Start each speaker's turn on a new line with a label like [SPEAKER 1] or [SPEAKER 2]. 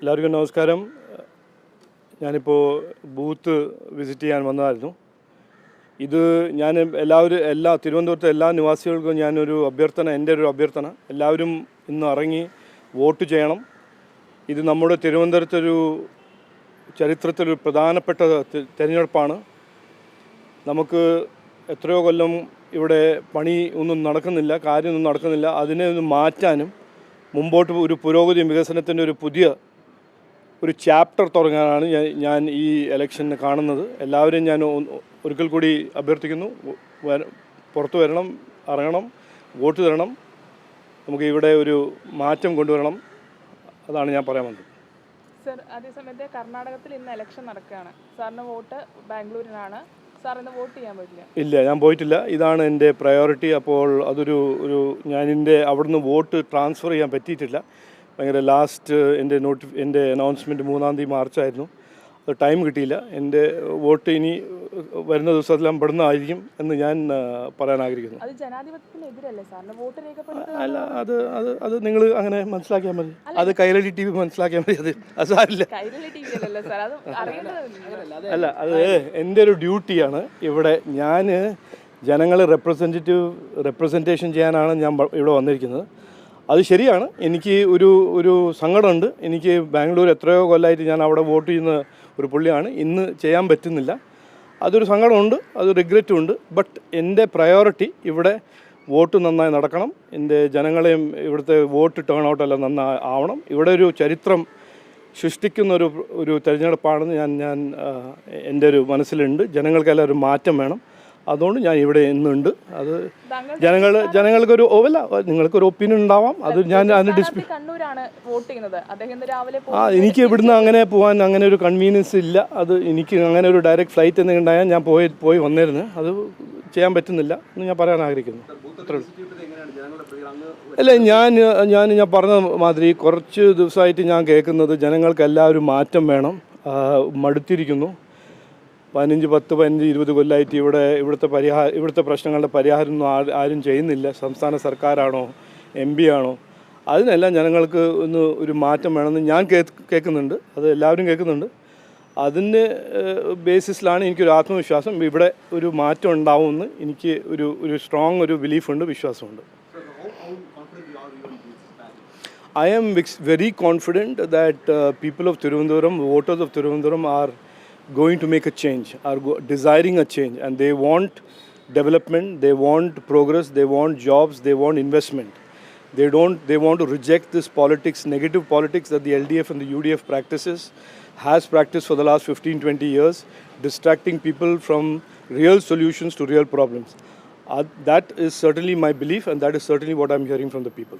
[SPEAKER 1] എല്ലാവർക്കും നമസ്കാരം. ഞാനിപ്പോൾ ബൂത്ത് വിസിറ്റ് ചെയ്യാൻ വന്നതായിരുന്നു. ഇത് ഞാൻ എല്ലാവരും എല്ലാ തിരുവനന്തപുരത്തെ എല്ലാ നിവാസികൾക്കും ഞാനൊരു അഭ്യർത്ഥന എന്റെ ഒരു അഭ്യർത്ഥന. എല്ലാവരും ഇന്ന് ഇറങ്ങി വോട്ട് ചെയ്യണം. ഇത് നമ്മുടെ തിരുവനന്തപുരത്തൊരു ചരിത്രത്തിലൊരു പ്രധാനപ്പെട്ട തിരഞ്ഞെടുപ്പാണ്. നമുക്ക് എത്രയോ കൊല്ലം ഇവിടെ പണി ഒന്നും നടക്കുന്നില്ല കാര്യമൊന്നും നടക്കുന്നില്ല. അതിനെ ഒന്ന് മാറ്റാനും മുമ്പോട്ട് ഒരു പുരോഗതി വികസനത്തിന്റെ ഒരു പുതിയ ഒരു ചാപ്റ്റർ തുടങ്ങാനാണ് ഞാൻ ഞാൻ ഈ ഇലക്ഷനെ കാണുന്നത്. എല്ലാവരെയും ഞാൻ ഒരിക്കൽ കൂടി അഭ്യർത്ഥിക്കുന്നു. പുറത്തു വരണം ഇറങ്ങണം വോട്ട് തരണം. നമുക്ക് ഇവിടെ ഒരു മാറ്റം കൊണ്ടുവരണം. അതാണ് ഞാൻ പറയാൻ വന്നത്.
[SPEAKER 2] സർ അതേസമയത്ത് കർണാടകത്തിൽ ഇന്ന് ഇലക്ഷൻ നടക്കുകയാണ്. സാറിന് വോട്ട് ബാംഗ്ലൂരിനാണ്. സാറിന് വോട്ട് ചെയ്യാൻ പറ്റില്ല
[SPEAKER 1] ഇല്ല ഞാൻ പോയിട്ടില്ല. ഇതാണ് എന്റെ പ്രയോറിറ്റി അപ്പോൾ അതൊരു ഒരു ഞാൻ എന്റെ അവിടുന്ന് വോട്ട് ട്രാൻസ്ഫർ ചെയ്യാൻ പറ്റിയിട്ടില്ല. ഭയങ്കര ലാസ്റ്റ് എന്റെ നോട്ടി എന്റെ അനൗൺസ്മെന്റ് മൂന്നാം തീയതി മാർച്ചായിരുന്നു അത് ടൈം കിട്ടിയില്ല. എന്റെ വോട്ട് ഇനി വരുന്ന ദിവസത്തിലും പെടുന്നതായിരിക്കും എന്ന് ഞാൻ പറയാൻ ആഗ്രഹിക്കുന്നു. അല്ല അത് അത് അത് നിങ്ങൾ അങ്ങനെ മനസ്സിലാക്കിയാൽ മതി. അത് കൈരളി ടി വി മനസ്സിലാക്കിയാൽ മതി. അത് അത് സാരില്ല. അല്ല അത് എന്റെ ഒരു ഡ്യൂട്ടിയാണ് ഇവിടെ ഞാൻ ജനങ്ങളെ റെപ്രസെന്റേറ്റീവ് റെപ്രസെന്റേഷൻ ചെയ്യാനാണ് ഞാൻ ഇവിടെ വന്നിരിക്കുന്നത്. അത് ശരിയാണ്. എനിക്ക് ഒരു ഒരു സങ്കടമുണ്ട്. എനിക്ക് ബാംഗ്ലൂർ എത്രയോ കൊല്ലമായിട്ട് ഞാൻ അവിടെ വോട്ട് ചെയ്യുന്ന ഒരു പുള്ളിയാണ്. ഇന്ന് ചെയ്യാൻ പറ്റുന്നില്ല. അതൊരു സങ്കടമുണ്ട്. അത് റിഗ്രറ്റും ഉണ്ട് ബട്ട് എന്റെ പ്രയോറിറ്റി ഇവിടെ വോട്ട് നന്നായി നടക്കണം. എന്റെ ജനങ്ങളെയും ഇവിടുത്തെ വോട്ട് ടേൺ ഔട്ടെല്ലാം നന്നായി ആവണം. ഇവിടെ ഒരു ചരിത്രം സൃഷ്ടിക്കുന്ന ഒരു ഒരു തിരഞ്ഞെടുപ്പാണെന്ന് ഞാൻ ഞാൻ എന്റെ ഒരു മനസ്സിലുണ്ട്. ജനങ്ങൾക്കെല്ലാം ഒരു മാറ്റം വേണം. അതുകൊണ്ട് ഞാൻ ഇവിടെ ഇന്നുണ്ട് അത് ജനങ്ങൾ ജനങ്ങൾക്കൊരു ഓവല്ല നിങ്ങൾക്കൊരു ഒപ്പീനിയൻ ഉണ്ടാവാം. അത് ഞാൻ അതിന്
[SPEAKER 2] രാവിലെ
[SPEAKER 1] ആ എനിക്ക് ഇവിടുന്ന് അങ്ങനെ പോകാൻ അങ്ങനെ ഒരു കൺവീനിയൻസ് ഇല്ല. അത് എനിക്ക് അങ്ങനെ ഒരു ഡയറക്റ്റ് ഫ്ലൈറ്റ് എന്തെങ്കിലും ഉണ്ടായാൽ ഞാൻ പോയി പോയി വന്നിരുന്നു. അത് ചെയ്യാൻ പറ്റുന്നില്ല എന്ന് ഞാൻ പറയാൻ ആഗ്രഹിക്കുന്നു. അല്ല ഞാൻ ഞാൻ ഞാൻ പറഞ്ഞ മാതിരി കുറച്ച് ദിവസമായിട്ട് ഞാൻ കേൾക്കുന്നത് ജനങ്ങൾക്ക് എല്ലാവരും മാറ്റം വേണം. മടുത്തിരിക്കുന്നു. പതിനഞ്ച് പത്ത് പതിനഞ്ച് ഇരുപത് കൊല്ലമായിട്ട് ഇവിടെ ഇവിടുത്തെ പരിഹാര ഇവിടുത്തെ പ്രശ്നങ്ങളുടെ പരിഹാരം ഒന്നും ആ- ആരും ചെയ്യുന്നില്ല. സംസ്ഥാന സർക്കാരാണോ എം പി ആണോ? അതിനെല്ലാം ജനങ്ങൾക്ക് ഒന്ന് ഒരു മാറ്റം വേണമെന്ന് ഞാൻ കേൾക്കുന്നുണ്ട്. അത് എല്ലാവരും കേൾക്കുന്നുണ്ട്. അതിന്റെ ബേസിസിലാണ് എനിക്കൊരു ആത്മവിശ്വാസം. ഇവിടെ ഒരു മാറ്റം ഉണ്ടാവുമെന്ന് എനിക്ക് ഒരു ഒരു സ്ട്രോങ് ഒരു ബിലീഫുണ്ട് വിശ്വാസമുണ്ട്. I am very confident that people of Thiruvananthapuram voters of Thiruvananthapuram are going to make a change, are desiring a change, and they want development, they want progress, they want jobs, they want investment. They don't. They want to reject this politics, negative politics that the LDF and the UDF practices, has practiced for the last 15, 20 years, distracting people from real solutions to real problems. Uh, that is certainly my belief, and that is certainly what I'm hearing from the people.